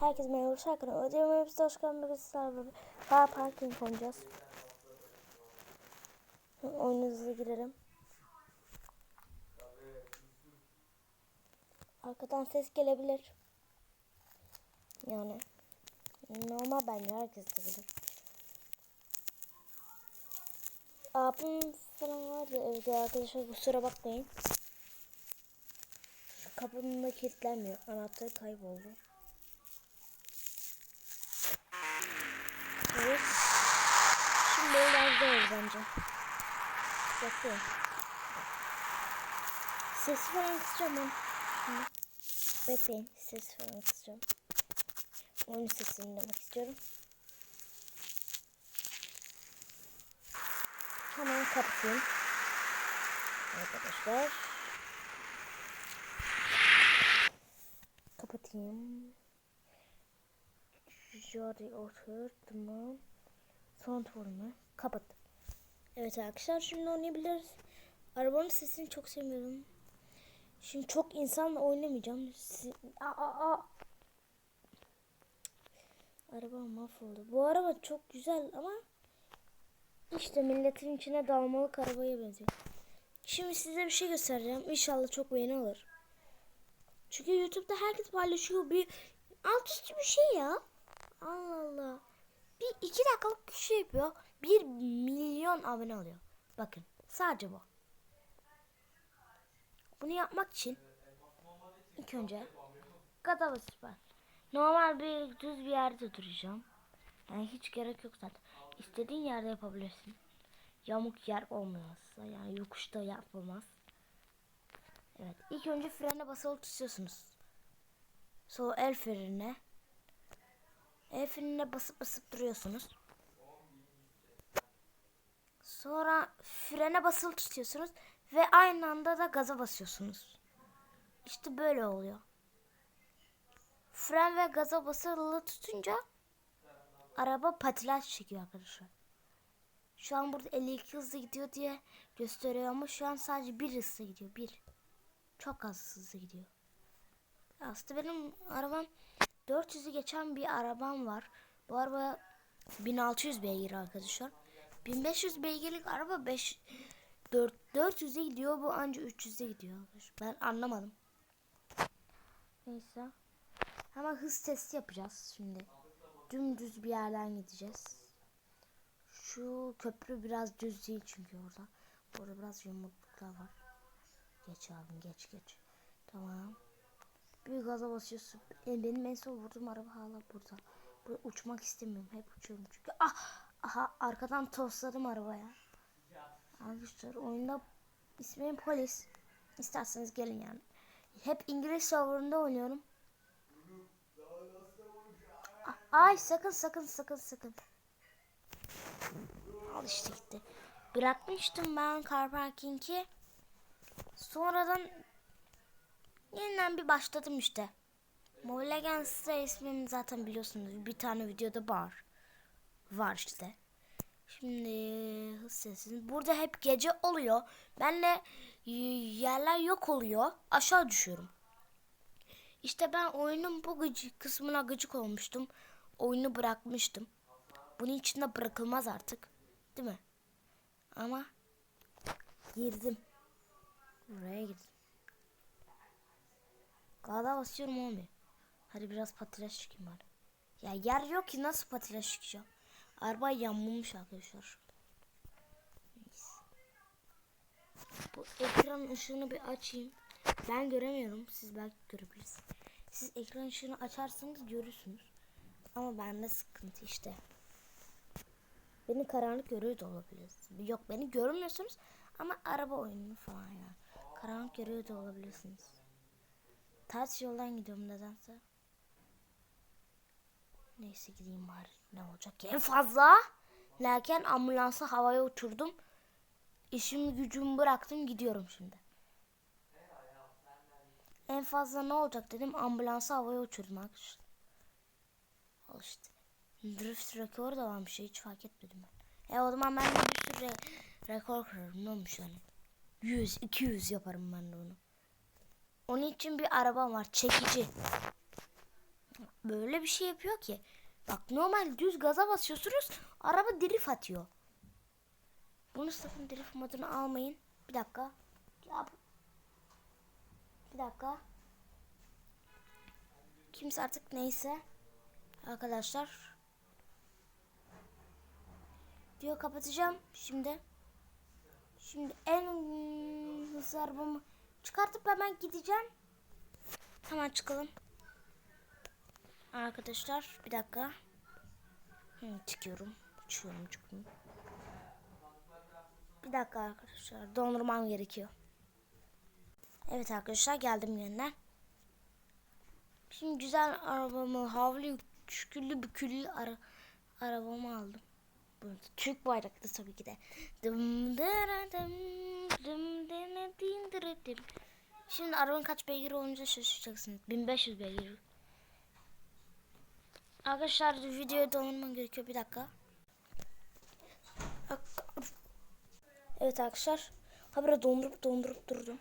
Herkes merhaba şarkını. Ödeme hepsi hoş geldiniz. Car parking oynayacağız. Oyun hızlı girelim. Arkadan ses gelebilir. Yani normal bence herkes de bilir. Abim falan vardı evde arkadaşlar kusura bakmayın. Şu kapının da kilitlenmiyor. Anahtarı kayboldu. Evet. Şimdi ilerliyoruz bence. Bekleyin. Ses falan kısacağım ben. Şimdi. Bekleyin. Ses falan kısacağım. Oyun sesini demek istiyorum. Hemen kapatayım. Arkadaşlar. Kapatayım. Jordi otur. Tamam. Son turnu. Kapattım. Evet arkadaşlar şimdi oynayabiliriz. Arabanın sesini çok sevmiyorum. Şimdi çok insanla oynamayacağım. Aa, aa, aa. Araba mahvoldu. Bu araba çok güzel ama işte milletin içine dalmalık arabaya benziyor. Şimdi size bir şey göstereceğim. İnşallah çok beğeni alır. Çünkü YouTube'da herkes paylaşıyor bir alt üstü bir şey ya. Allah Allah. Bir iki dakikalık bir şey yapıyor. Bir milyon abone alıyor. Bakın sadece bu. Bunu yapmak için ilk önce gada basıp. Normal bir düz bir yerde duracağım. Yani hiç gerek yok zaten. İstediğin yerde yapabilirsin. Yamuk yer olmazsa yani yokuşta yapılmaz. Evet ilk önce frene basılı tutuyorsunuz. Sonra el frenine. El frenine basıp basıp duruyorsunuz. Sonra frene basılı tutuyorsunuz ve aynı anda da gaza basıyorsunuz. İşte böyle oluyor. Fren ve gaza basılı tutunca araba patilaj çekiyor arkadaşlar. Şu an burada 52 hızlı gidiyor diye gösteriyor ama şu an sadece bir hızlı gidiyor. Bir. Çok az hızlı gidiyor. Aslında benim arabam 400'ü geçen bir arabam var. Bu araba 1600 beygir arkadaşlar. 1500 beygirlik araba 5 4 400'e gidiyor. Bu anca 300'e gidiyor. Ben anlamadım. Neyse. Ama hız testi yapacağız şimdi. Dümdüz bir yerden gideceğiz. Şu köprü biraz düz değil çünkü orada. Orada biraz yumrukluklar var. Geç abim geç geç. Tamam. Bir gaza basıyorsun. E, benim en son vurduğum araba hala burada. Burada uçmak istemiyorum. Hep uçuyorum çünkü. Ah! Aha arkadan tosladım arabaya. Arkadaşlar oyunda ismim polis. İsterseniz gelin yani. Hep İngiliz serverında oynuyorum. Ay sakın sakın sakın sakın. Al işte gitti. Bırakmıştım ben car parking'i. Sonradan yeniden bir başladım işte. Mobile Legends'ta ismini zaten biliyorsunuz. Bir tane videoda var. Var işte. Şimdi hız. Burada hep gece oluyor. Benle yerler yok oluyor. Aşağı düşüyorum. İşte ben oyunun bu gıcık kısmına gıcık olmuştum. Oyunu bırakmıştım. Bunun içinde bırakılmaz artık. Değil mi? Ama girdim. Buraya girdim. Gala basıyorum olmuyor. Hadi biraz patilaj çıkayım bari. Ya yer yok ki nasıl patilaj çıkacağım. Araba yanmış arkadaşlar. Neyse. Bu ekran ışığını bir açayım. Ben göremiyorum. Siz belki görebilirsiniz. Siz ekran ışığını açarsanız görürsünüz. Ama bende sıkıntı işte. Beni karanlık görüyor da olabilirsiniz. Yok beni görmüyorsunuz ama araba oyunu falan ya. Karanlık görüyor da olabilirsiniz. Ters yoldan gidiyorum nedense. Neyse gideyim bari. Ne olacak? En fazla. Lakin ambulansı havaya uçurdum. İşimi gücümü bıraktım gidiyorum şimdi. En fazla ne olacak dedim ambulansı havaya arkadaşlar. Al işte. Drift rekor da varmış hiç fark etmedim ben. E o zaman ben de bir sürü re- rekor kırarım ne olmuş yani. 100 200 yaparım ben de onu. Onun için bir arabam var çekici. Böyle bir şey yapıyor ki. Bak normal düz gaza basıyorsunuz araba drift atıyor. Bunu sakın drift modunu almayın. Bir dakika. Ya Bir dakika. Kimse artık neyse. Arkadaşlar. Diyor kapatacağım şimdi. Şimdi en hızlı arabamı çıkartıp hemen gideceğim. Hemen çıkalım. Arkadaşlar bir dakika. Hı, çıkıyorum. Uçuyorum çıkıyorum. Bir dakika arkadaşlar. Dondurmam gerekiyor. Evet arkadaşlar geldim yeniden. Şimdi güzel arabamı havlu şükürlü büküllü ara, arabamı aldım. Türk bayraklı tabii ki de. Dım dım, dım dim. Şimdi arabanın kaç beygir olunca şaşıracaksınız. 1500 beygir. Arkadaşlar videoyu dondurmam gerekiyor bir dakika. Evet arkadaşlar. Habire dondurup dondurup durdum.